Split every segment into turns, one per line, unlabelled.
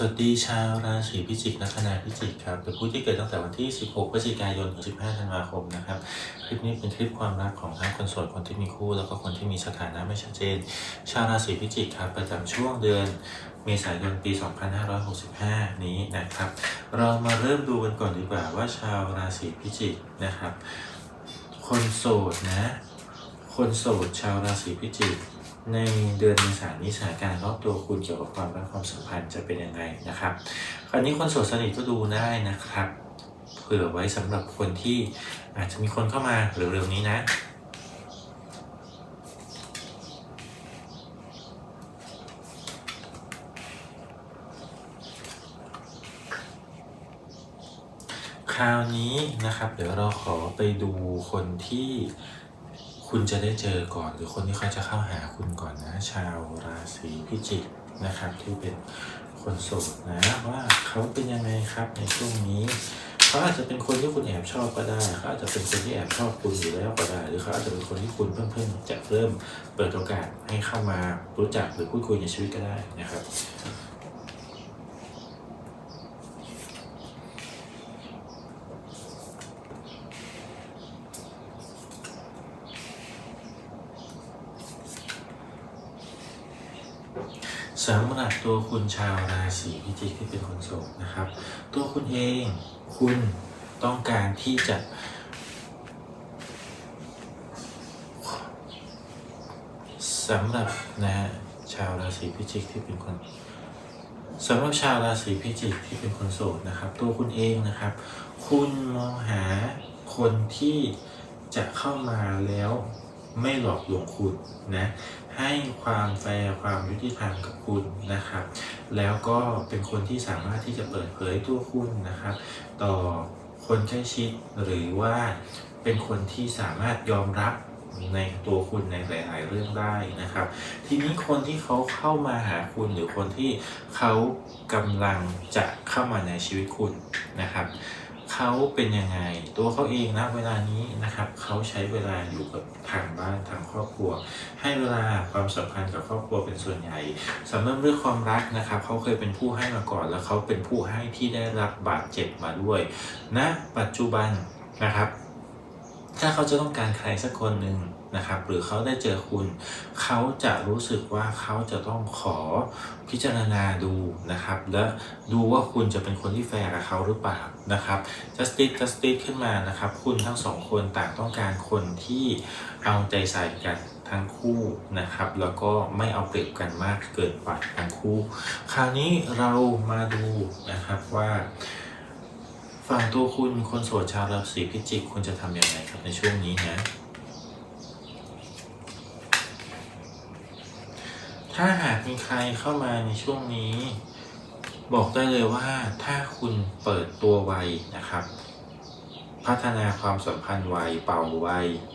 สวัสดีชาวราศีพิจิกนักนาพิจิกครับเป็นผู้ที่เกิดตั้งแต่วันที่ 16 พฤศจิกายนถึง 15 ธันวาคมนะครับ คลิปนี้เป็นคลิปความรักของทั้งคนโสดคนที่มีคู่ แล้วก็คนที่มีสถานะไม่ชัดเจน ชาวราศีพิจิกครับประจำช่วงเดือนเมษายนปี 2565 นี้นะครับ เรามาเริ่มดูกันก่อนดีกว่าว่าชาวราศีพิจิกนะครับ คนโสดนะ คนโสดชาวราศีพิจิก ในเดือนเมษายนนี้สถานการณ์รอบตัวคุณเกี่ยวกับความรักความสัมพันธ์จะเป็นยังไงนะครับ คราวนี้คนโสดสนิทก็ดูได้นะครับ เผื่อไว้สำหรับคนที่อาจจะมีคนเข้ามาเร็วๆนี้นะคราวนี้นะครับ เดี๋ยวเราขอไปดูคนที่ คุณจะได้เจอก่อน หรือคนที่เขาจะเข้าหาคุณก่อนนะ ชาวราศีพิจิกนะครับ ที่เป็นคนโสดนะว่าเขาเป็นยังไงครับในช่วงนี้เขาอาจจะเป็นคนที่คุณแอบชอบก็ได้เขาอาจจะเป็นคนที่แอบชอบคุณอยู่แล้วก็ได้ หรือเขาอาจจะเป็นคนที่คุณเพิ่งๆจะเริ่มเปิดโอกาสให้เข้ามารู้จักหรือพูดคุยในชีวิตก็ได้นะครับ สำหรับตัวคุณชาวราศีพิจิกที่เป็นคนโสดนะครับ ตัวคุณเองคุณต้องการที่จะ สำหรับนะฮะชาวราศีพิจิกที่เป็นคนสำหรับชาวราศีพิจิกที่เป็นคนโสดนะครับ ตัวคุณเองนะครับ คุณมองหาคนที่จะเข้ามาแล้วไม่หลอกลวงคุณนะ ให้ความแฟร์ความยุติธรรมกับคุณนะครับ แล้วก็เป็นคนที่สามารถที่จะเปิดเผยตัวคุณนะครับ ต่อคนใกล้ชิดหรือว่าเป็นคนที่สามารถยอมรับในตัวคุณในหลาย ๆ เรื่องได้นะครับ ทีนี้คนที่เขาเข้ามาหาคุณหรือคนที่เขากำลังจะเข้ามาในชีวิตคุณนะครับ เขาเป็นยังไง ตัวเขาเองนะเวลานี้นะครับเขาใช้เวลาอยู่กับทางบ้านทางครอบครัว ให้เวลาความสัมพันธ์กับครอบครัวเป็นส่วนใหญ่สำหรับเรื่องความรักนะครับเขาเคยเป็นผู้ให้มาก่อน แล้วเขาเป็นผู้ให้ที่ได้รับบาดเจ็บมาด้วยณนะปัจจุบันนะครับ ถ้าเขาจะต้องการใครสักคนหนึ่ง นะครับ หรือเขาได้เจอคุณ เขาจะรู้สึกว่าเขาจะต้องขอพิจารณาดูนะครับ และดูว่าคุณจะเป็นคนที่แฟร์กับเขาหรือเปล่านะครับ justice justice ขึ้นมานะครับ คุณทั้งสองคนต่างต้องการคนที่เอาใจใส่กันทั้งคู่นะครับ แล้วก็ไม่เอาเปรียบกันมากเกินไปทั้งคู่ คราวนี้เรามาดูนะครับว่าฝั่งตัวคุณคนโสดชาวราศีพิจิกคุณจะทำอยังไงครับในช่วงนี้นะ ถ้าหากมีใครเข้ามาในช่วงนี้ บอกได้เลยว่าถ้าคุณเปิดตัวไวนะครับ พัฒนาความสัมพันธ์ไวเป่าไว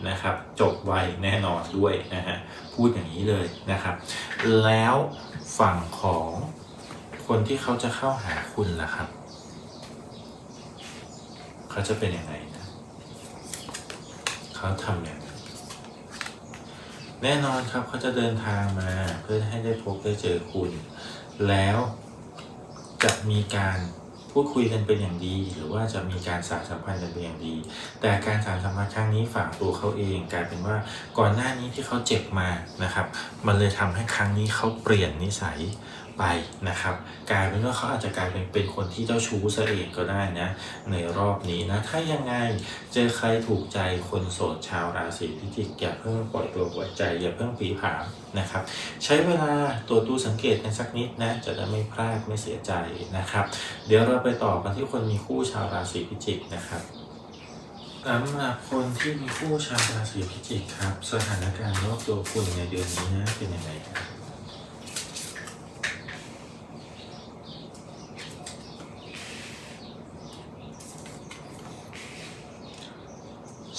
นะครับ จบไวแน่นอนด้วยนะฮะพูดอย่างนี้เลยนะครับ แล้วฝั่งของคนที่เขาจะเข้าหาคุณล่ะครับ เขาจะเป็นยังไงนะ เขาทำอย่างไร แน่นอนครับเขาจะเดินทางมาเพื่อให้ได้พบได้เจอคุณ แล้วจะมีการพูดคุยกันเป็นอย่างดี หรือว่าจะมีการสารสัมพันธ์กันเป็นอย่างดี แต่การสารสัมพันธ์ครั้งนี้ฝั่งตัวเขาเองกลายเป็นว่าก่อนหน้านี้ที่เขาเจ็บมานะครับ มันเลยทำให้ครั้งนี้เขาเปลี่ยนนิสัย ไปนะครับกลายเป็นว่าเขาอาจจะกลายเป็นเป็นคนที่เจ้าชู้ซะเองก็ได้นะในรอบนี้นะถ้ายังไงเจอใครถูกใจคนโสดชาวราศีพิจิกอย่าเพิ่งปล่อยตัวปล่อยใจอย่าเพิ่งผีผามนะครับ ใช้เวลาตัวดูสังเกตกันสักนิดนะจะได้ไม่พลาดไม่เสียใจนะครับ เดี๋ยวเราไปต่อกันที่คนมีคู่ชาวราศีพิจิกนะครับสำหรับคนที่มีคู่ชาวราศีพิจิกครับ สถานการณ์รอบตัวคุณในเดือนนี้นะเป็นยังไงครับ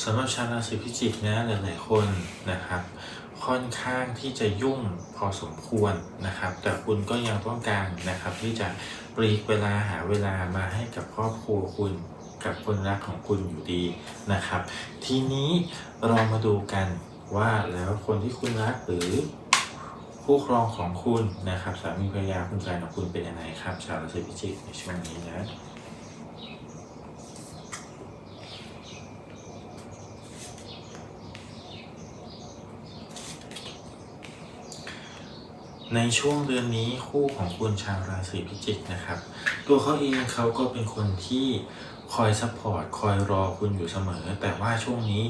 สำหรับชาวราศีพิจิกนะหลายๆคนนะครับ ค่อนข้างที่จะยุ่งพอสมควรนะครับ แต่คุณก็ยังต้องการนะครับ ที่จะปลีกเวลาหาเวลามาให้กับครอบครัวคุณกับคนรักของคุณอยู่ดีนะครับ ทีนี้เรามาดูกันว่าแล้วคนที่คุณรักหรือคู่ครองของคุณนะครับสามีภรรยาคุณแฟนของคุณเป็นยังไงครับ ชาวราศีพิจิกในช่วงนี้นะ ในช่วงเดือนนี้คู่ของคุณชาวราศีพิจิกนะครับ ตัวเขาเองเขาก็เป็นคนที่คอยซัพพอร์ตคอยรอคุณอยู่เสมอ แต่ว่าช่วงนี้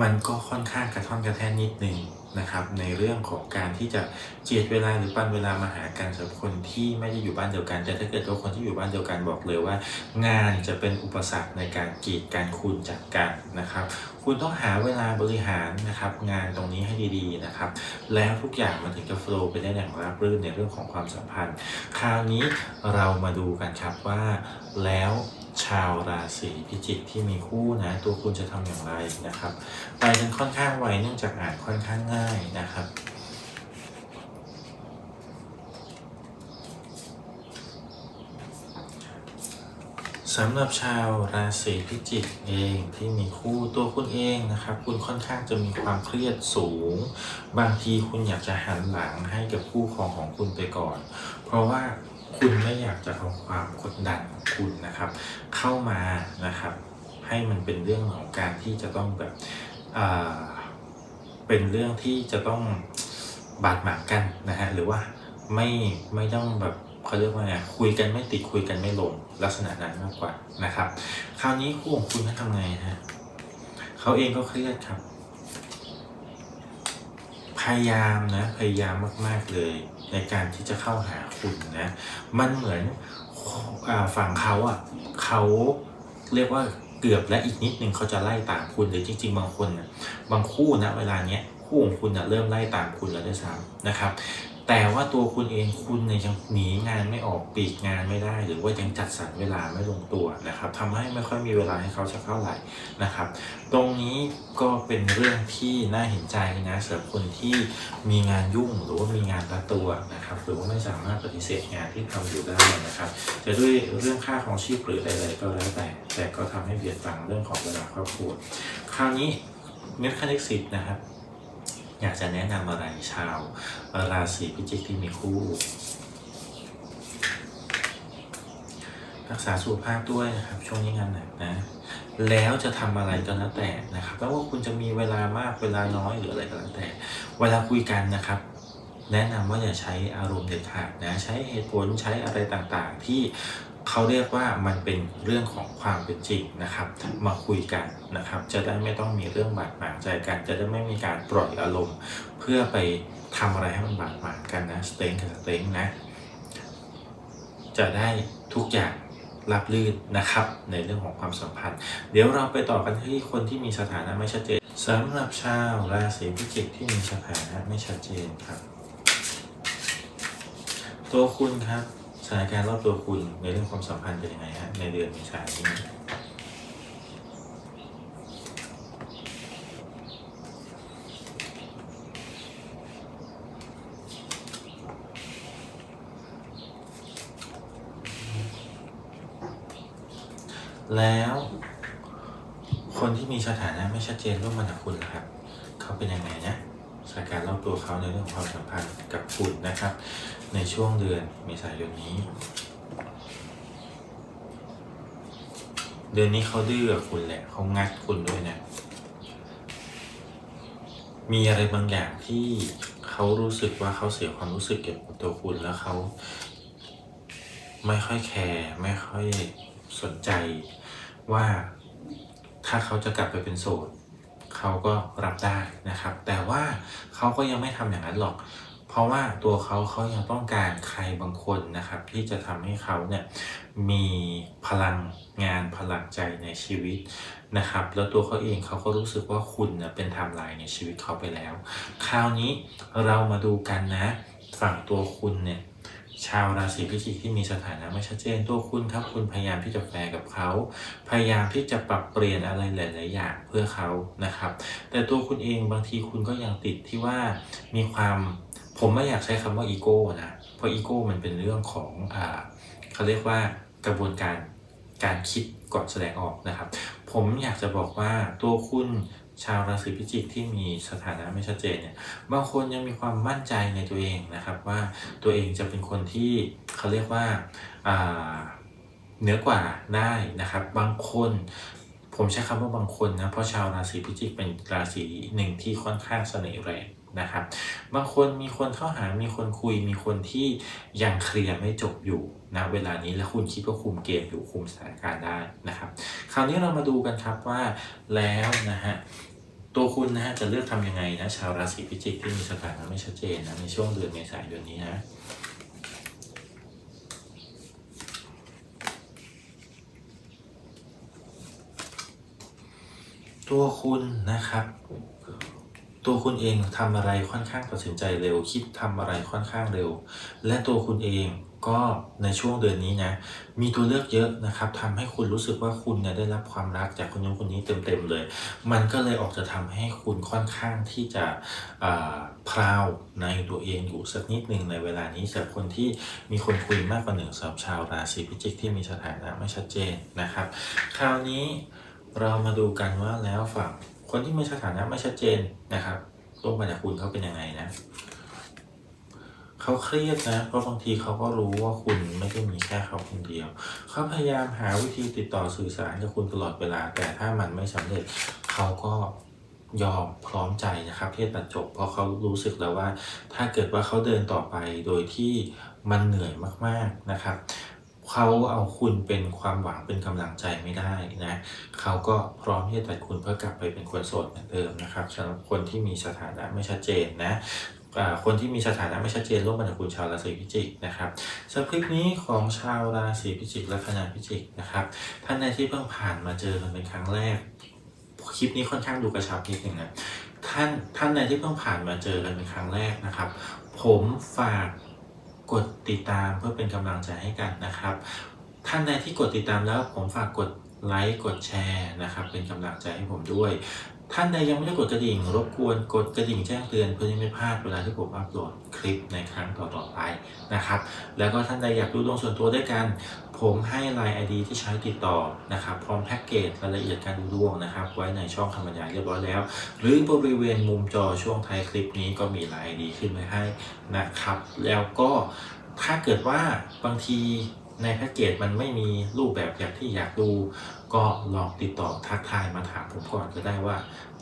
มันก็ค่อนข้างกระท่อนกระแท่นนิดนึง นะครับในเรื่องของการที่จะเจียดเวลาหรือปันเวลามาหากันสำหรับคนที่ไม่ได้อยู่บ้านเดียวกัน แต่ถ้าเกิดตัวคนที่อยู่บ้านเดียวกันบอกเลยว่า งานจะเป็นอุปสรรคในการกีดการคุณจากกันนะครับ คุณต้องหาเวลาบริหารนะครับ งานตรงนี้ให้ดีๆนะครับ แล้วทุกอย่างมันถึงจะโฟล์ไปได้อย่างราบรื่นในเรื่องของความสัมพันธ์ คราวนี้เรามาดูกันครับว่าแล้ว ชาวราศีพิจิกที่มีคู่นะ ตัวคุณจะทำอย่างไรนะครับไปกันค่อนข้างไวเนื่องจากอ่านค่อนข้างง่ายนะครับสำหรับชาวราศีพิจิกเองที่มีคู่ตัวคุณเองนะครับ คุณค่อนข้างจะมีความเครียดสูง บางทีคุณอยากจะหันหลังให้กับคู่ครองของคุณไปก่อน เพราะว่าคุณไม่อยากจะเอาความกดดัน คุณนะครับ เข้ามานะครับ ให้มันเป็นเรื่องของการที่จะต้องแบบเป็นเรื่องที่จะต้องบาดหมางกันนะฮะหรือว่าไม่ไม่ต้องแบบเขาเรียกว่าไงคุยกันไม่ติดคุยกันไม่ลงลักษณะนั้นมากกว่านะครับ คราวนี้คู่ของคุณเขาทำไงฮะเขาเองก็เครียดครับ พยายามนะพยายามมาก ๆเลยในการที่จะเข้าหาคุณนะ มันเหมือน ฝั่งเขาอะเขาเรียกว่าเกือบและอีกนิดนึงเขาจะไล่ตามคุณหรือจริง ๆ บางคนนะบางคู่นะเวลาเนี้ยคู่ของคุณนะเริ่มไล่ตามคุณแล้วด้วยซ้ำนะครับ แต่ว่าตัวคุณเองคุณเนี่ยยังหนีงานไม่ออกปีกงานไม่ได้ หรือว่ายังจัดสรรเวลาไม่ลงตัวนะครับทำให้ไม่ค่อยมีเวลาให้เขาสักเท่าไหร่นะครับ ตรงนี้ก็เป็นเรื่องที่น่าเห็นใจนะสำหรับคนที่มีงานยุ่งหรือว่ามีงานรัดตัวนะครับหรือว่าไม่สามารถปฏิเสธงานที่ทำอยู่ได้นะครับ จะด้วยเรื่องค่าของชีพหรืออะไรก็แล้วแต่ แต่ก็ทำให้เบียดบังเรื่องของเวลาครอบครัวคราวนี้เม็ดคณิตสิทธ์นะครับ อยากจะแนะนำอะไรชาวราศีพิจิกที่มีคู่ รักษาสุขภาพด้วยนะครับ ช่วงนี้งานหนักนะ แล้วจะทำอะไรก็แล้วแต่นะครับไม่ว่าคุณจะมีเวลามากเวลาน้อยหรืออะไรก็แล้วแต่ เวลาคุยกันนะครับแนะนำว่าอย่าใช้อารมณ์เด็ดขาดนะ ใช้เหตุผลใช้อะไรต่างๆ ที่ เขาเรียกว่ามันเป็นเรื่องของความเป็นจริงนะครับ มาคุยกันนะครับ จะได้ไม่ต้องมีเรื่องบาดหมางใจกัน จะได้ไม่มีการปล่อยอารมณ์ เพื่อไปทำอะไรให้มันบาดหมางกันนะสเต็งกับสเต็งนะ จะได้ทุกอย่างรับลื่นนะครับ ในเรื่องของความสัมพันธ์ เดี๋ยวเราไปต่อกันที่คนที่มีสถานะไม่ชัดเจนสำหรับชาวราศีพิจิกที่มีสถานะไม่ชัดเจนครับ ตัวคุณครับ ถานการณ์รอบตัวคุณในเรื่องความสัมพันธ์เป็นยังไงฮะในเดือนเมษายนนี้แล้วคนที่มีสถานะไม่ชัดเจนร่วมมากับคุณล่ะครับ เขาเป็นยังไงนะ สถานการณ์รอบตัวเขาในเรื่องของความสัมพันธ์กับคุณนะครับ ในช่วงเดือนเมษายนนี้ เดือนนี้เขาดื้อกับคุณแหละเขางัดคุณด้วยนะ มีอะไรบางอย่างที่เขารู้สึกว่าเขาเสียความรู้สึกเกี่ยวกับตัวคุณแล้วเขาไม่ค่อยแคร์ไม่ค่อยสนใจว่าถ้าเขาจะกลับไปเป็นโสด เขาก็รับได้นะครับ แต่ว่าเขาก็ยังไม่ทำอย่างนั้นหรอก เพราะว่าตัวเขาเขายังต้องการใครบางคนนะครับ ที่จะทำให้เขาเนี่ยมีพลังงานพลังใจในชีวิตนะครับ แล้วตัวเขาเองเขาก็รู้สึกว่าคุณเน่ยเป็นไทม์ไลน์ในชีวิตเขาไปแล้ว คราวนี้เรามาดูกันนะ ฝั่งตัวคุณเนี่ย ชาวราศีพิจิกที่มีสถานะไม่ชัดเจนตัวคุณครับคุณพยายามที่จะแฟร์กับเขา พยายามที่จะปรับเปลี่ยนอะไรหลาย ๆ อย่างเพื่อเขานะครับ แต่ตัวคุณเองบางทีคุณก็ยังติดที่ว่ามีความผมไม่อยากใช้คำว่าอีโก้นะเพราะอีโก้มันเป็นเรื่องของอ่าเขาเรียกว่ากระบวนการการคิดก่อนแสดงออกนะครับ ผมอยากจะบอกว่าตัวคุณ ชาวราศีพิจิกที่มีสถานะไม่ชัดเจนเนี่ยบางคนยังมีความมั่นใจในตัวเองนะครับ ว่าตัวเองจะเป็นคนที่เขาเรียกว่าเหนือกว่าได้นะครับ บางคนผมใช้คำว่าบางคนนะเพราะชาวราศีพิจิกเป็นราศีหนึ่งที่ค่อนข้างเสน่ห์แรงนะครับ บางคนมีคนเข้าหา มีคนคุย มีคนที่ยังเคลียร์ไม่จบอยู่นะเวลานี้และคุณคิดว่าคุมเกมอยู่คุมสถานการณ์ได้นะครับ คราวนี้เรามาดูกันครับว่าแล้วนะฮะ ตัวคุณนะฮะจะเลือกทำยังไงนะชาวราศีพิจิกที่มีสถานะไม่ชัดเจนนะในช่วงเดือนเมษายนนี้นะตัวคุณนะครับ ตัวคุณเองทำอะไรค่อนข้างตัดสินใจเร็ว คิดทำอะไรค่อนข้างเร็ว และตัวคุณเอง ก็ในช่วงเดือนนี้นะมีตัวเลือกเยอะนะครับทำให้คุณรู้สึกว่าคุณเนี่ยได้รับความรักจากคนนู้นคนนี้เต็มๆเลย มันก็เลยออกจะทำให้คุณค่อนข้างที่จะพราวในตัวเองอยู่สักนิดหนึ่งในเวลานี้สำหรับคนที่มีคนคุยมากกว่าหนึ่งสำหรับชาวราศีพิจิกที่มีสถานะไม่ชัดเจนนะครับ คราวนี้เรามาดูกันว่าแล้วฝั่งคนที่มีสถานะไม่ชัดเจนนะครับร่วมกันกับคุณเขาเป็นยังไงนะ เขาเครียดนะ เพราะบางทีเขาก็รู้ว่าคุณไม่ได้มีแค่เขาคนเดียว เขาพยายามหาวิธีติดต่อสื่อสารกับคุณตลอดเวลา แต่ถ้ามันไม่สำเร็จเขาก็ยอมพร้อมใจนะครับที่จะตัดจบเพราะเขารู้สึกแล้วว่า ถ้าเกิดว่าเขาเดินต่อไปโดยที่มันเหนื่อยมากๆนะครับเขาเอาคุณเป็นความหวังเป็นกำลังใจไม่ได้นะเขาก็พร้อมที่จะตัดคุณเพื่อกลับไปเป็นคนโสดเหมือนเดิมนะครับสำหรับคนที่มีสถานะไม่ชัดเจนนะ คนที่มีสถานะไม่ชัดเจนร่วมกันกับคุณชาวราศีพิจิกนะครับสำหรับคลิปนี้ของชาวราศีพิจิกและคณะพิจิกนะครับท่านใดที่เพิ่งผ่านมาเจอกันเป็นครั้งแรก คลิปนี้ค่อนข้างดูกระชับนิดหนึ่งนะท่านท่านใดที่เพิ่งผ่านมาเจอกันเป็นครั้งแรกนะครับ ผมฝากกดติดตามเพื่อเป็นกำลังใจให้กันนะครับ ท่านใดที่กดติดตามแล้วผมฝากกดไลค์กดแชร์นะครับเป็นกำลังใจให้ผมด้วย ท่านใดยังไม่ได้กดกระดิ่ง รบกวนกดกระดิ่งแจ้งเตือนเพื่อที่ไม่พลาดเวลาที่ผมอัปโหลดคลิปในครั้งต่อๆไปนะครับ แล้วก็ท่านใดอยากดูดวงส่วนตัวด้วยกัน ผมให้ Line ID ที่ใช้ติดต่อนะครับ พร้อมแพ็กเกจรายละเอียดการดูดวงนะครับ ไว้ในช่องคำบรรยายเรียบร้อยแล้ว หรือบริเวณมุมจอช่วงท้ายคลิปนี้ก็มี Line ID ขึ้นไว้ให้นะครับ แล้วก็ถ้าเกิดว่าบางทีในแพ็กเกจมันไม่มีรูปแบบอย่างที่อยากดู ก็ลองติดต่อทักทายมาถามผมก่อนก็ได้ว่า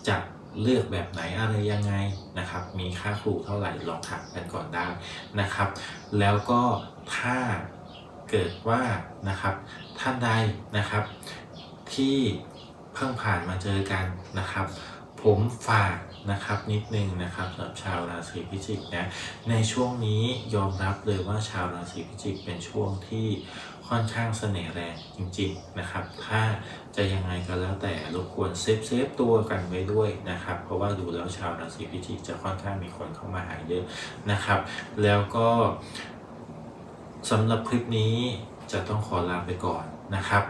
จะเลือกแบบไหนอะไรยังไงนะครับ มีค่าครูเท่าไหร่ลองถามกันก่อนได้นะครับ แล้วก็ถ้าเกิดว่านะครับท่านใดนะครับ ที่เพิ่งผ่านมาเจอกันนะครับ ผมฝากนะครับนิดนึงนะครับสำหรับชาวราศีพิจิกนะในช่วงนี้ยอมรับเลยว่าชาวราศีพิจิกเป็นช่วงที่ ค่อนข้างเสน่ห์แรงจริงๆนะครับ ถ้าจะยังไงก็แล้วแต่รบกวนเซฟเซฟตัวกันไว้ด้วยนะครับ เพราะว่าดูแล้วชาวราศีพิจิกจะค่อนข้างมีคนเข้ามาหาเยอะนะครับ แล้วก็สำหรับคลิปนี้จะต้องขอลาไปก่อนนะครับ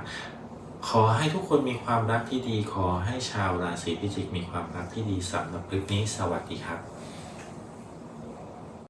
ขอให้ทุกคนมีความรักที่ดี ขอให้ชาวราศีพิจิกมีความรักที่ดีสำหรับคลิปนี้ สวัสดีครับ